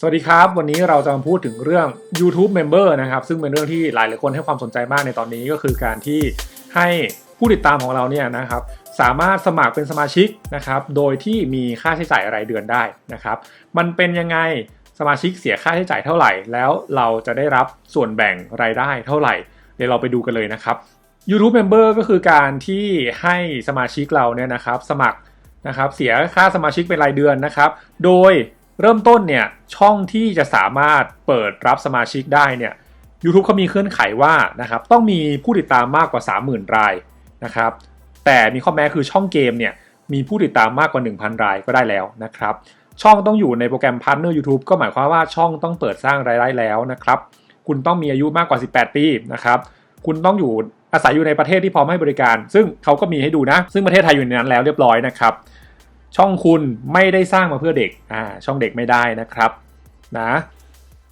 สวัสดีครับ วันนี้เราจะมาพูดถึงเรื่อง YouTube Member นะครับ ซึ่งเป็นเรื่องที่หลายหลายคนให้ความสนใจมากในตอนนี้ก็คือการที่ให้ผู้ติดตามของเราเนี่ยนะครับสามารถสมัครเป็นสมาชิกนะครับ โดยที่มีค่าใช้จ่ายรายเดือนได้นะครับ มันเป็นยังไงสมาชิกเสียค่าใช้จ่ายเท่าไหร่ แล้วเราจะได้รับส่วนแบ่งรายได้เท่าไหร่ เดี๋ยวเราไปดูกันเลยนะครับ YouTube Member ก็คือการที่ให้สมาชิกเราเนี่ยนะครับ สมัครนะครับเสียค่าสมาชิกเป็นรายเดือนนะครับ โดย เริ่มต้นเนี่ยช่องที่จะสามารถเปิดรับสมาชิกได้เนี่ย YouTube เขามีเคลื่อนไขว่านะครับต้องมีผู้ติดตามมากกว่า 30,000 รายนะครับแต่มีข้อแม้คือช่องเกมเนี่ยมีผู้ติดตามมากกว่า 1,000 รายก็ได้แล้วนะครับช่องต้องอยู่ในโปรแกรม Partner YouTube ก็หมายความว่าช่องต้องเปิดสร้างรายได้แล้วนะครับคุณต้องมีอายุมากกว่า 18 ปีนะครับคุณต้องอยู่อาศัยอยู่ในประเทศที่พร้อมให้บริการ ซึ่งเขาก็มีให้ดูนะ ซึ่งประเทศไทยอยู่ในนั้นแล้วเรียบร้อยนะครับ ช่องคุณไม่ได้สร้างมาเพื่อเด็กอ่าช่องเด็กไม่ได้นะครับนะ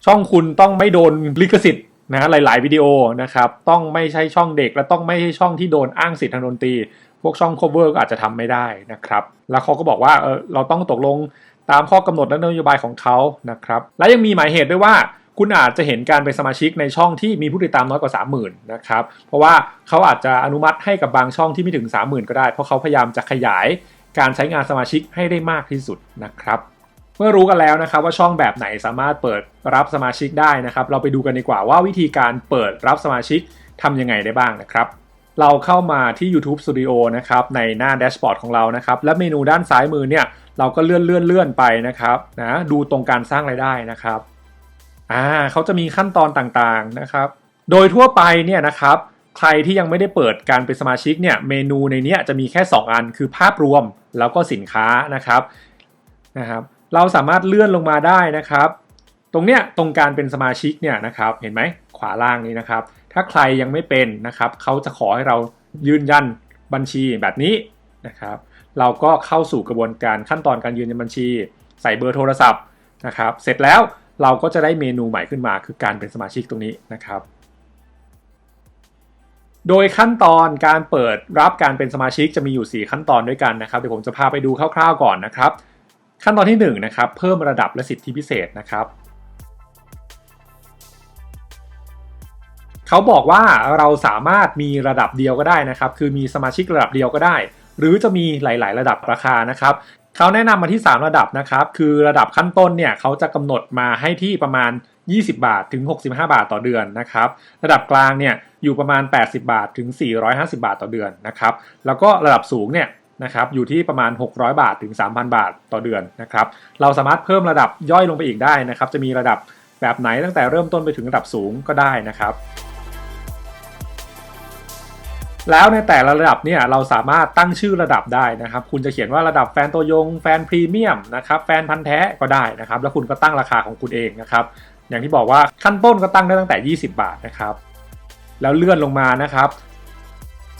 ช่องคุณต้องไม่โดนลิขสิทธิ์นะหลาย ๆ วิดีโอนะครับ ต้องไม่ใช่ช่องเด็กและต้องไม่ใช่ช่องที่โดนอ้างสิทธิ์ทางดนตรี พวกช่อง cover ก็อาจจะทำไม่ได้นะครับ แล้วเขาก็บอกว่าเออเราต้องตกลงตามข้อกำหนดและนโยบายของเขานะครับ และยังมีหมายเหตุด้วยว่าคุณอาจจะเห็นการเป็นสมาชิกในช่องที่มีผู้ติดตามน้อยกว่า 30,000นะครับ เพราะว่าเขาอาจจะอนุมัติให้กับบางช่องที่ไม่ถึง 30,000 ก็ได้ เพราะเขาพยายามจะขยาย การใช้งานสมาชิกให้ได้มากที่สุดนะครับ เมื่อรู้กันแล้วนะครับว่าช่องแบบไหนสามารถเปิดรับสมาชิกได้นะครับ เราไปดูกันดีกว่าว่าวิธีการเปิดรับสมาชิกทำยังไงได้บ้างนะครับเราเข้ามาที่ YouTube Studio นะครับในหน้าแดชบอร์ดของเรานะครับและเมนูด้านซ้ายมือเนี่ยเราก็เลื่อนเลื่อนเลื่อนไปนะครับนะดูตรงการสร้างรายได้นะครับอ่าเขาจะมีขั้นตอนต่างๆนะครับ โดยทั่วไปเนี่ยนะครับ ใครที่ยังไม่ได้เปิดการเป็นสมาชิกเนี่ยเมนูในนี้จะมีแค่ 2 อันคือภาพรวมแล้วก็สินค้านะครับนะครับ เราสามารถเลื่อนลงมาได้นะครับ ตรงเนี้ยตรงการเป็นสมาชิกเนี่ยนะครับเห็นไหมขวาล่างนี้นะครับ ถ้าใครยังไม่เป็นนะครับเขาจะขอให้เรายืนยันบัญชีแบบนี้นะครับเราก็เข้าสู่กระบวนการขั้นตอนการยืนยันบัญชี ใส่เบอร์โทรศัพท์นะครับ เสร็จแล้วเราก็จะได้เมนูใหม่ขึ้นมา คือการเป็นสมาชิกตรงนี้นะครับ โดยขั้นตอนการเปิดรับการเป็นสมาชิกจะมีอยู่ 4 ขั้นตอนด้วยกันนะครับเดี๋ยวผมจะพาไปดูคร่าวๆก่อนนะครับ ขั้นตอนที่1นะครับเพิ่มระดับและสิทธิพิเศษนะครับเขาบอกว่าเราสามารถมีระดับเดียวก็ได้นะครับ คือมีสมาชิกระดับเดียวก็ได้ หรือจะมีหลาย ๆ ระดับราคานะครับเขาแนะนำมาที่ 3 ระดับนะครับ คือระดับขั้นต้นเนี่ยเขาจะกำหนดมาให้ที่ประมาณ 20 บาทถึง 65 บาทต่อเดือนนะครับ ระดับกลางเนี่ยอยู่ประมาณ 80 บาทถึง 450 บาทต่อเดือนนะครับ แล้วก็ระดับสูงเนี่ยนะครับอยู่ที่ประมาณ 600 บาทถึง 3,000 บาทต่อเดือนนะครับ เราสามารถเพิ่มระดับย่อยลงไปอีกได้นะครับ จะมีระดับแบบไหนตั้งแต่เริ่มต้นไปถึงระดับสูงก็ได้นะครับแล้วในแต่ละระดับเนี่ยเราสามารถตั้งชื่อระดับได้นะครับ คุณจะเขียนว่าระดับแฟนตัวยง แฟนพรีเมียมนะครับแฟนพันธ์แท้ก็ได้นะครับ แล้วคุณก็ตั้งราคาของคุณเองนะครับ อย่างที่บอกว่าขั้นต้นก็ตั้งได้ตั้งแต่ 20 บาทนะครับ แล้วเลื่อนลงมานะครับ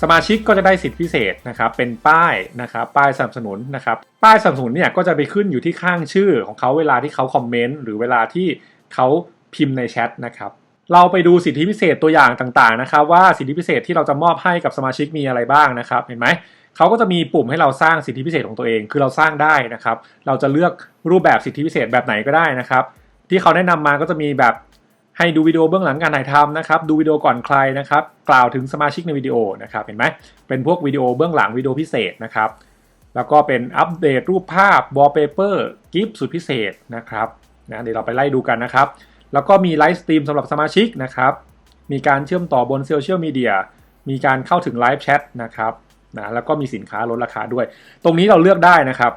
สมาชิกก็จะได้สิทธิพิเศษนะครับ เป็นป้ายนะครับป้ายสนับสนุนนะครับ ป้ายสนับสนุนเนี่ยก็จะไปขึ้นอยู่ที่ข้างชื่อของเขาเวลาที่เขาคอมเมนต์หรือเวลาที่เขาพิมพ์ในแชทนะครับเราไปดูสิทธิพิเศษตัวอย่างต่างๆนะครับ ว่าสิทธิพิเศษที่เราจะมอบให้กับสมาชิกมีอะไรบ้างนะครับ เห็นไหมเขาก็จะมีปุ่มให้เราสร้างสิทธิพิเศษของตัวเอง คือเราสร้างได้นะครับ เราจะเลือกรูปแบบสิทธิพิเศษแบบไหนก็ได้นะครับ ที่เขาแนะนำมาก็จะมีแบบให้ดูวิดีโอเบื้องหลังการถ่ายทำนะครับ ดูวิดีโอก่อนใครนะครับ กล่าวถึงสมาชิกในวิดีโอนะครับ เห็นไหมเป็นพวกวิดีโอเบื้องหลังวิดีโอพิเศษนะครับ แล้วก็เป็นอัปเดตรูปภาพวอลเปเปอร์กิฟต์สุดพิเศษนะครับนะเดี๋ยวเราไปไล่ดูกันนะครับ แล้วก็มีไลฟ์สตรีมสำหรับสมาชิกนะครับ มีการเชื่อมต่อบนโซเชียลมีเดีย มีการเข้าถึงไลฟ์แชทนะครับนะแล้วก็มีสินค้าลดราคาด้วย ตรงนี้เราเลือกได้นะครับ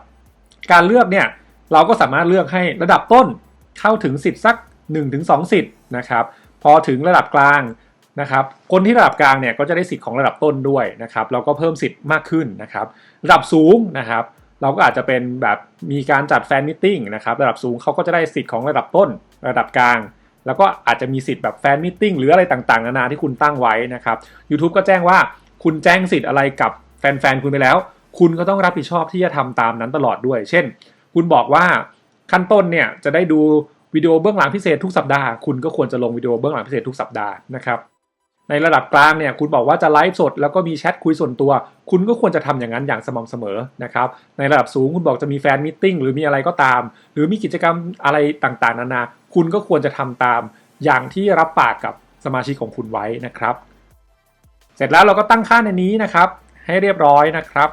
การเลือกเนี่ยเราก็สามารถเลือกให้ระดับต้น เข้าถึงสิทธิ์สัก 1-2 สิทธิ์นะครับ พอถึงระดับกลางนะครับ คนที่ระดับกลางเนี่ยก็จะได้สิทธิ์ของระดับต้นด้วยนะครับ เราก็เพิ่มสิทธิ์มากขึ้นนะครับ ระดับสูงนะครับ เราก็อาจจะเป็นแบบมีการจัดแฟนมิทติ้งนะครับ ระดับสูงเขาก็จะได้สิทธิ์ของระดับต้น ระดับกลาง แล้วก็อาจจะมีสิทธิ์แบบแฟนมิทติ้งหรืออะไรต่างๆ นานาที่คุณตั้งไว้นะครับ YouTube ก็แจ้งว่าคุณแจ้งสิทธิ์อะไรกับแฟนๆ คุณไปแล้ว คุณก็ต้องรับผิดชอบที่จะทำตามนั้นตลอดด้วย เช่น คุณบอกว่า ขั้นต้นเนี่ยจะได้ดูวิดีโอเบื้องหลังพิเศษทุกสัปดาห์คุณก็ควรจะลงวิดีโอเบื้องหลังพิเศษทุกสัปดาห์นะครับในระดับกลางเนี่ยคุณบอกว่าจะไลฟ์สดแล้วก็มีแชทคุยส่วนตัว คุณก็ควรจะทำอย่างนั้นอย่างสม่ำเสมอนะครับในระดับสูงคุณบอกจะมีแฟนมิทติ้งหรือมีอะไรก็ตาม หรือมีกิจกรรมอะไรต่างๆ นานาคุณก็ควรจะทำตามอย่างที่รับปากกับสมาชิกของคุณไว้นะครับ เสร็จแล้วเราก็ตั้งค่าในนี้นะครับ ให้เรียบร้อยนะครับ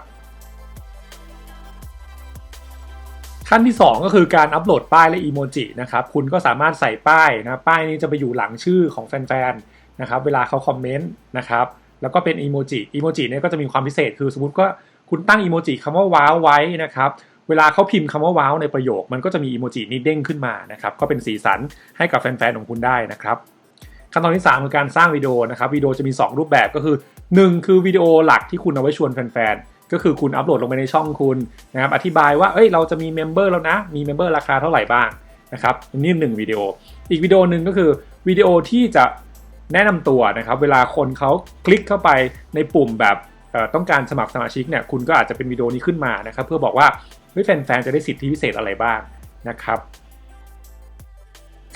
ขั้นที่ 2 ก็คือการอัปโหลดป้ายและอีโมจินะครับคุณก็สามารถใส่ป้ายนะป้ายนี้จะไปอยู่หลังชื่อของแฟนๆนะครับเวลาเขาคอมเมนต์นะครับแล้วก็เป็นอีโมจิอีโมจิเนี่ยก็จะมีความพิเศษคือสมมติก็คุณตั้งอีโมจิคำว่าว้าวไว้นะครับเวลาเขาพิมพ์คำว่าว้าวในประโยค มันก็จะมีอีโมจินี้เด้งขึ้นมานะครับก็เป็นสีสันให้กับแฟนๆของคุณได้นะครับขั้นตอนที่3คือการสร้างวิดีโอนะครับวิดีโอจะมี 2 รูปแบบก็คือ 1 คือวิดีโอหลักที่คุณเอาไว้ชวนแฟนๆ ก็คือคุณอัปโหลดลงไปในช่องคุณนะครับอธิบายว่าเอ้ยเราจะมีเมมเบอร์แล้วนะ มีเมมเบอร์ราคาเท่าไหร่บ้างนะครับนี่หนึ่งวิดีโอ อีกวิดีโอหนึ่งก็คือวิดีโอที่จะแนะนำตัวนะครับ เวลาคนเขาคลิกเข้าไปในปุ่มแบบต้องการสมัครสมาชิกเนี่ยคุณก็อาจจะเป็นวิดีโอนี้ขึ้นมานะครับเพื่อบอกว่าเฮ้ยแฟนๆจะได้สิทธิพิเศษอะไรบ้างนะครับ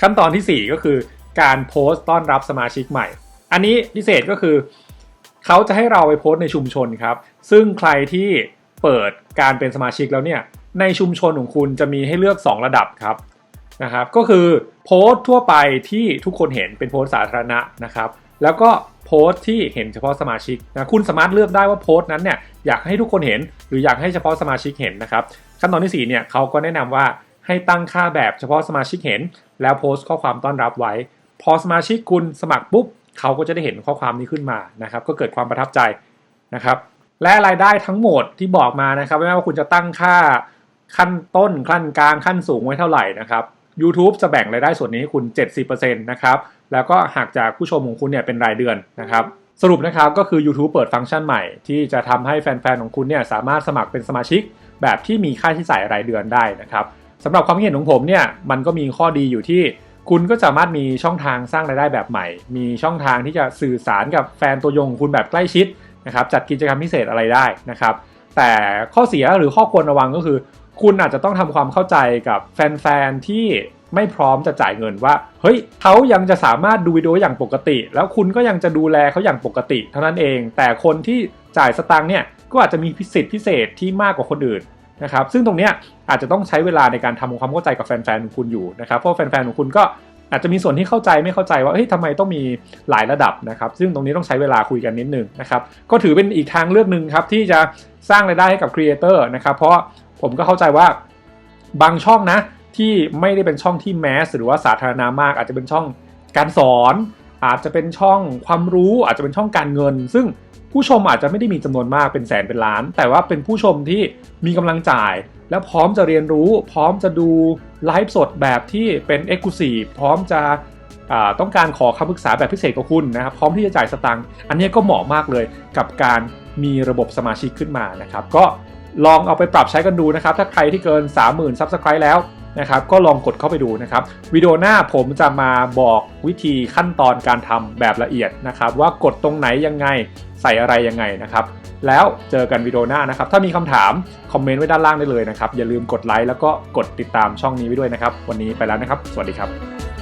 ขั้นตอนทีสี่4 ก็คือการโพสต์ต้อนรับสมาชิกใหม่ อันนี้พิเศษก็คือ เขาจะให้เราไปโพสในชุมชนครับ ซึ่งใครที่เปิดการเป็นสมาชิกแล้วเนี่ยในชุมชนของคุณจะมีให้เลือก 2 ระดับครับนะครับ ก็คือโพสต์ทั่วไปที่ทุกคนเห็นเป็นโพสต์สาธารณะนะครับ แล้วก็โพสต์ที่เห็นเฉพาะสมาชิกนะคุณสามารถเลือกได้ว่าโพสต์นั้นเนี่ยอยากให้ทุกคนเห็น หรืออยากให้เฉพาะสมาชิกเห็นนะครับ ขั้นตอนที่4เนี่ยเขาก็แนะนำว่าให้ตั้งค่าแบบเฉพาะสมาชิกเห็น แล้วโพสต์ข้อความต้อนรับไว้ พอสมาชิกคุณสมัครปุ๊บ เขาก็จะได้เห็นข้อความนี้ขึ้นมานะครับ ก็เกิดความประทับใจนะครับ และรายได้ทั้งหมดที่บอกมานะครับ ไม่ว่าคุณจะตั้งค่าขั้นต้นขั้นกลางขั้นสูงไว้เท่าไหร่นะครับ YouTube จะแบ่งรายได้ส่วนนี้ให้คุณ 70%นะครับ แล้วก็หักจากผู้ชมของคุณเนี่ยเป็นรายเดือนนะครับ สรุปนะครับก็คือ YouTube เปิดฟังก์ชันใหม่ ที่จะทำให้แฟนๆ ของคุณเนี่ยสามารถสมัครเป็นสมาชิก แบบที่มีค่าใช้จ่ายรายเดือนได้นะครับสำหรับความคิดเห็นของผมเนี่ยมันก็มีข้อดีอยู่ที่ คุณก็สามารถมีช่องทางสร้างรายได้แบบใหม่ มีช่องทางที่จะสื่อสารกับแฟนตัวยงคุณแบบใกล้ชิดนะครับ จัดกิจกรรมพิเศษอะไรได้นะครับ แต่ข้อเสียหรือข้อควรระวังก็คือ คุณอาจจะต้องทำความเข้าใจกับแฟนๆที่ไม่พร้อมจะจ่ายเงินว่า เฮ้ยเขายังจะสามารถดูวิดีโออย่างปกติ แล้วคุณก็ยังจะดูแลเขาอย่างปกติ เท่านั้นเอง แต่คนที่จ่ายสตังค์เนี่ยก็อาจจะมีพิสิทธิพิเศษที่มากกว่าคนอื่น นะครับซึ่งตรงเนี้ยอาจจะต้องใช้เวลาในการทำความเข้าใจกับแฟนๆของคุณอยู่นะครับเพราะแฟนๆของคุณก็อาจจะมีส่วนที่เข้าใจไม่เข้าใจว่าเฮ้ยทำไมต้องมีหลายระดับนะครับซึ่งตรงนี้ต้องใช้เวลาคุยกันนิดนึงนะครับก็ถือเป็นอีกทางเลือกหนึ่งครับที่จะสร้างรายได้ให้กับครีเอเตอร์นะครับเพราะผมก็เข้าใจว่าบางช่องนะที่ไม่ได้เป็นช่องที่แมสหรือว่าสาธารณะมาก อาจจะเป็นช่องการสอน อาจจะเป็นช่องความรู้ อาจจะเป็นช่องการเงิน ซึ่ง ผู้ชมอาจจะไม่ได้มีจำนวนมากเป็นแสนเป็นล้าน แต่ว่าเป็นผู้ชมที่มีกำลังจ่าย แล้วพร้อมจะเรียนรู้ พร้อมจะดูไลฟ์สดแบบที่เป็น e x c l u s i v e พร้อมจะต้องการขอคำปรึกษาแบบพิเศษกับคุณนะครับพร้อมที่จะจ่ายสตังค์อันนี้ก็เหมาะมากเลยกับการมีระบบสมาชิกขึ้นมานะครับ ก็ลองเอาไปปรับใช้กันดูนะครับ ถ้าใครที่เกิน 30,000 Subscribe แล้ว นะครับก็ลองกดเข้าไปดูนะครับวิดีโอหน้าผมจะมาบอกวิธีขั้นตอนการทำแบบละเอียดนะครับว่ากดตรงไหนยังไงใส่อะไรยังไงนะครับแล้วเจอกันวิดีโอหน้านะครับ ถ้ามีคำถาม คอมเมนต์ไว้ด้านล่างได้เลยนะครับ อย่าลืมกดไลค์แล้วก็กดติดตามช่องนี้ไว้ด้วยนะครับ วันนี้ไปแล้วนะครับ สวัสดีครับ